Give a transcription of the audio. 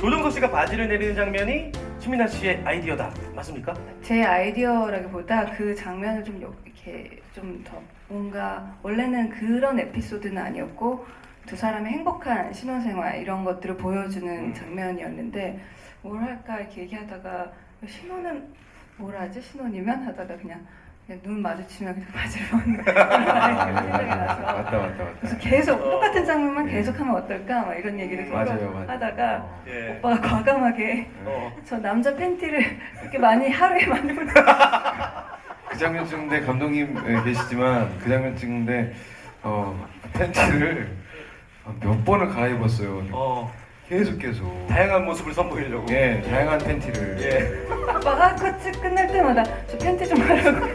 조정석 씨가 바지를 내리는 장면이 신민아 씨의 아이디어다. 맞습니까? 제 아이디어라기보다 그 장면을 좀 요- 이렇게 좀 더 뭔가 원래는 그런 에피소드는 아니었고 두 사람의 행복한 신혼생활 이런 것들을 보여주는 음. 장면이었는데 뭘 할까 이렇게 얘기하다가 신혼은 뭘 하지 신혼이면 하다가 그냥, 그냥 눈 마주치면 그냥 바지를 벗는 그런 생각이 나서 맞다 맞다 맞다. 그래서 계속 어. 똑같은 장면만 네. 계속하면 어떨까 막 이런 얘기를 음, 서로 맞아요 맞아요. 하다가 어. 예. 오빠가 과감하게 어. 저 남자 팬티를 그렇게 많이 하루에 많이 입는 그 장면 찍는데 감독님 예, 계시지만 그 장면 찍는데 어, 팬티를 몇 번을 갈아입었어요. 어. 계속 계속. 다양한 모습을 선보이려고. 예, 다양한 팬티를. 예. 오빠가 커츠 끝날 때마다 저 팬티 좀 하라고